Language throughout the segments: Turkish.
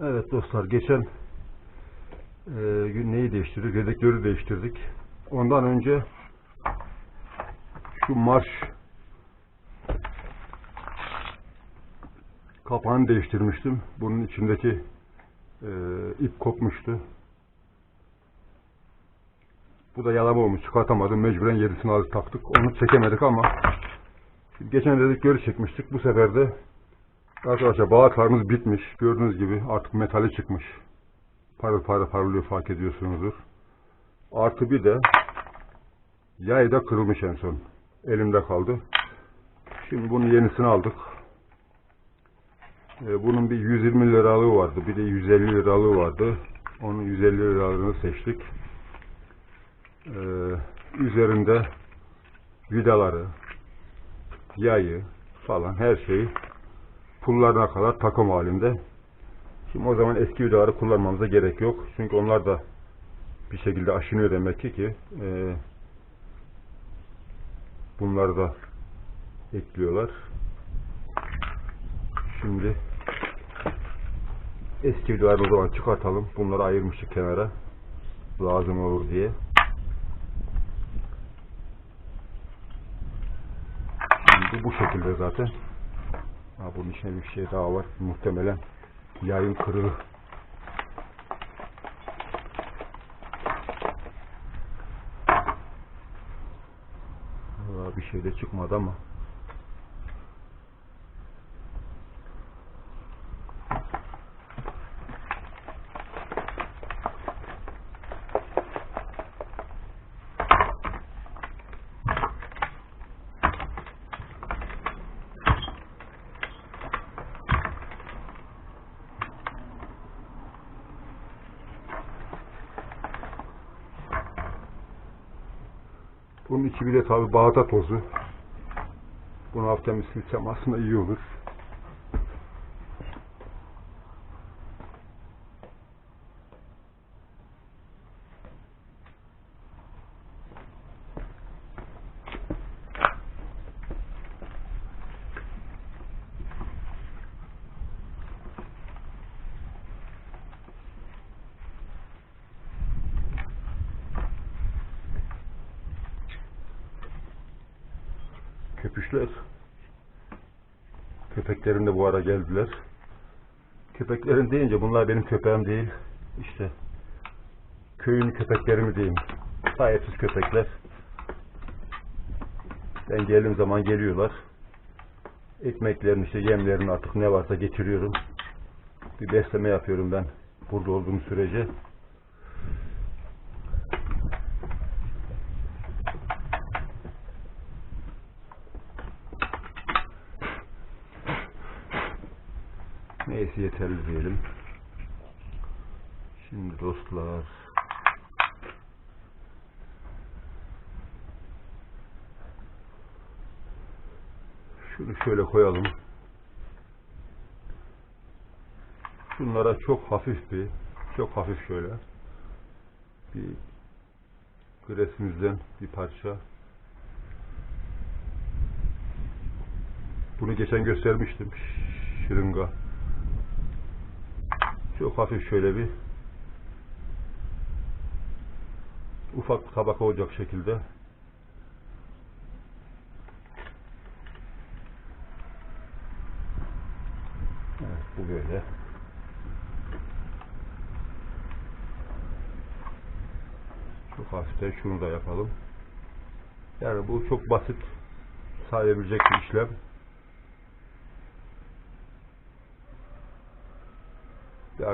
Evet dostlar geçen e, gün neyi değiştirdik? Dedektörü değiştirdik. Ondan önce şu marş kapağını değiştirmiştim. Bunun içindeki e, ip kopmuştu. Bu da yalama olmuş. Çıkartamadım. Mecburen yerisini alıp taktık. Onu çekemedik ama geçen dedektörü çekmiştik. Bu sefer de Arkadaşlar bağırtlarımız bitmiş. Gördüğünüz gibi artık metali çıkmış. Parıl parıl parlıyor fark ediyorsunuzdur. Artı bir de yay da kırılmış en son. Elimde kaldı. Şimdi bunun yenisini aldık. Ee, bunun bir 120 liralığı vardı. Bir de 150 liralığı vardı. Onun 150 liralığını seçtik. Ee, üzerinde vidaları, yayı falan her şeyi pullarına kadar takım halinde. Şimdi o zaman eski vidaları kullanmamıza gerek yok. Çünkü onlar da bir şekilde aşınıyor demek ki ki e, bunları da ekliyorlar. Şimdi eski vidaları o zaman çıkartalım. Bunları ayırmıştık kenara. Lazım olur diye. Şimdi bu şekilde zaten. Ha, bunun içinde bir şey daha var. Muhtemelen yayın kırığı. Vallahi bir şey de çıkmadı ama. Bunun içi bir de tabi bağda tozu. Bunu bir silsem aslında iyi olur. Köpüşler. Köpeklerim de bu ara geldiler. Köpeklerim deyince bunlar benim köpeğim değil. İşte köyün köpekleri mi diyeyim. Sahipsiz köpekler. Ben geldiğim zaman geliyorlar. Ekmeklerini işte yemlerini artık ne varsa getiriyorum. Bir besleme yapıyorum ben burada olduğum sürece. Neyse yeterli diyelim. Şimdi dostlar şunu şöyle koyalım. Şunlara çok hafif bir çok hafif şöyle bir gresimizden bir parça bunu geçen göstermiştim şırınga çok hafif şöyle bir ufak tabaka olacak şekilde Evet bu böyle. Çok hafiften şunu da yapalım. Yani bu çok basit sayabilecek bir işlem.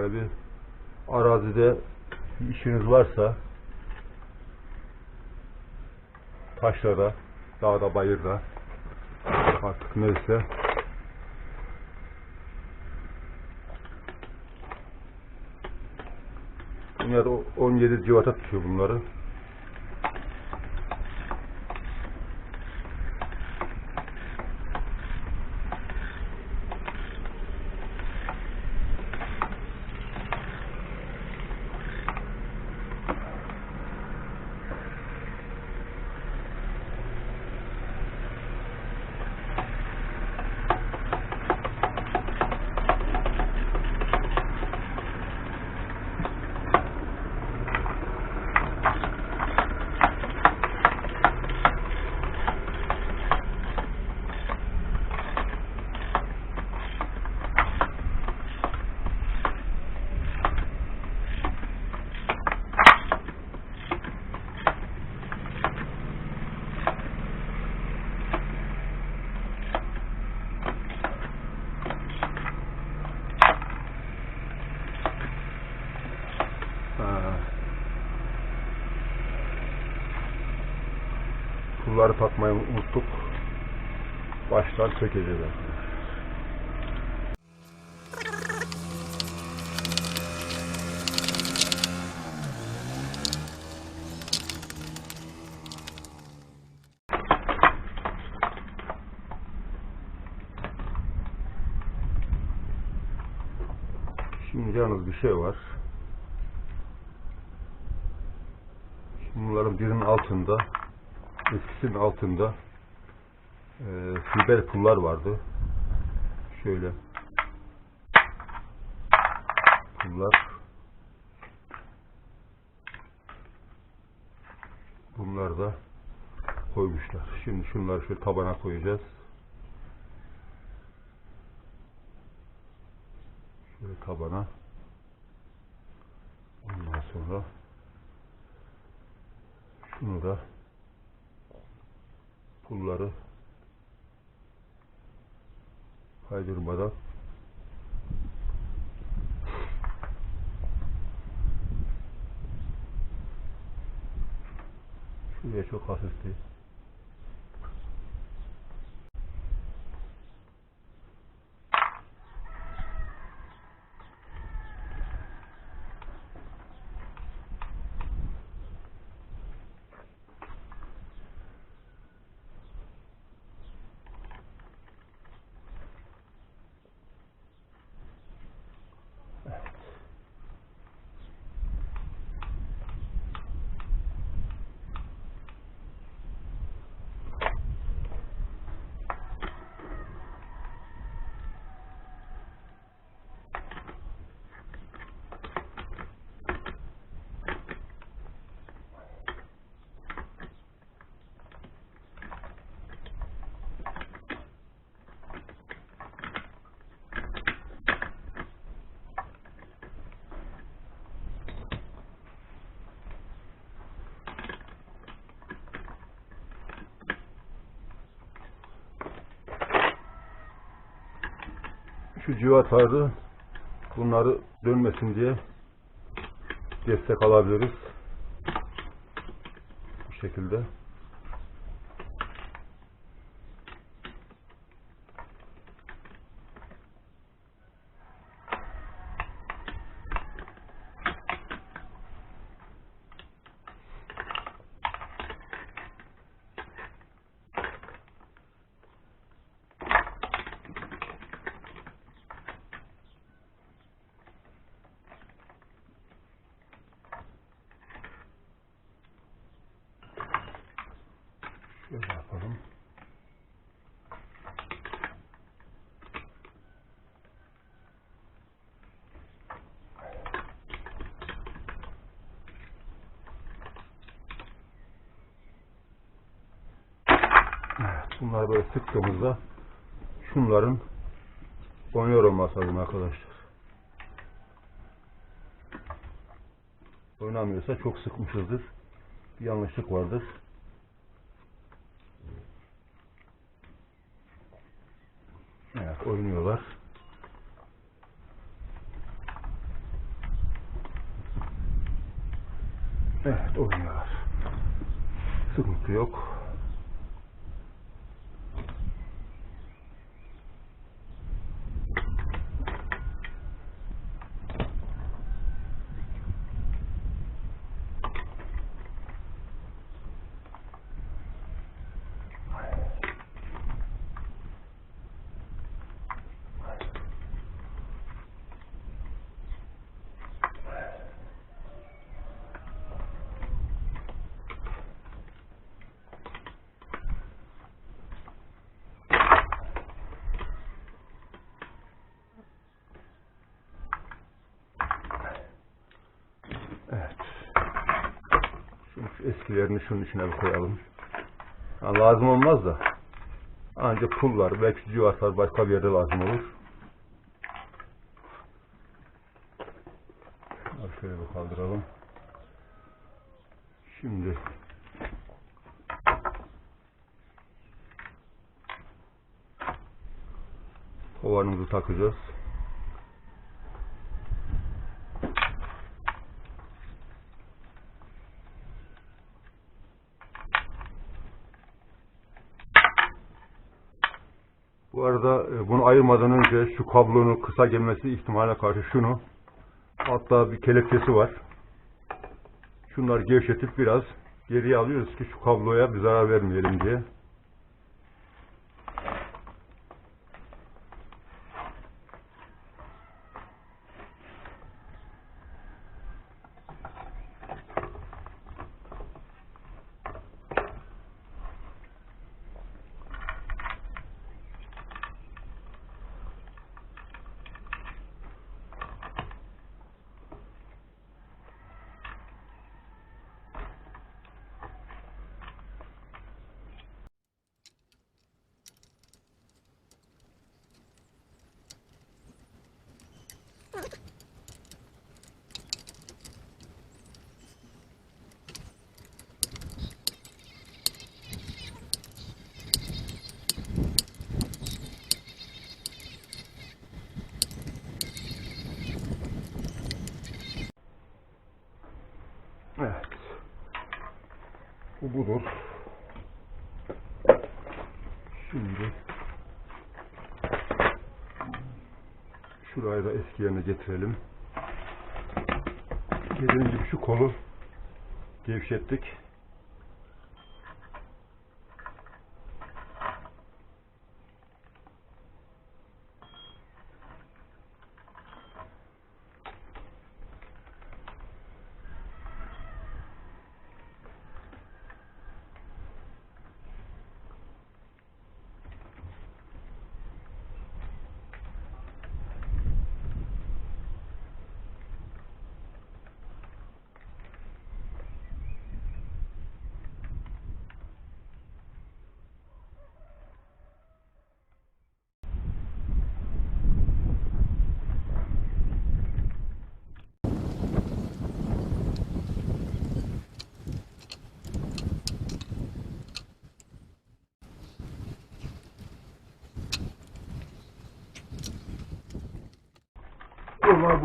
Yani bir arazide bir işiniz varsa taşlara, dağda, bayırda artık neyse o 17 civata tutuyor bunları. Pulları takmayı unuttuk. Baştan sökeceğiz. Şimdi yalnız bir şey var. Şimdi bunların birinin altında, eskisinin altında e, fiber pullar vardı. Şöyle pullar. Bunlar da koymuşlar. Şimdi şunları şöyle tabana koyacağız. Şöyle tabana. Ondan sonra şunu da pulları kaydırmadan şuraya çok hafif şu civatarı bunları dönmesin diye destek alabiliriz. Bu şekilde. Şöyle yapalım. Evet, bunları böyle sıktığımızda şunların oynuyor olması lazım arkadaşlar. Oynamıyorsa çok sıkmışızdır. Bir yanlışlık vardır. Evet oynuyorlar. Evet oynuyorlar. Sıkıntı yok. Evet. Eskilerini şunun içine bir koyalım. Ha, lazım olmaz da. Ancak pullar, belki civarlar başka bir yerde lazım olur. Şöyle bir kaldıralım. Şimdi kovanımızı takacağız. Ayırmadan önce şu kablonun kısa gelmesi ihtimaline karşı şunu hatta bir kelepçesi var. Şunları gevşetip biraz geriye alıyoruz ki şu kabloya bir zarar vermeyelim diye. Evet. Bu budur. Şimdi şurayı da eski yerine getirelim. Dediğim gibi şu kolu gevşettik.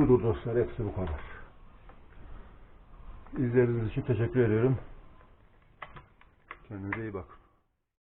Budur dostlar. Hepsi bu kadar. İzlediğiniz için teşekkür ediyorum. Kendinize iyi bakın.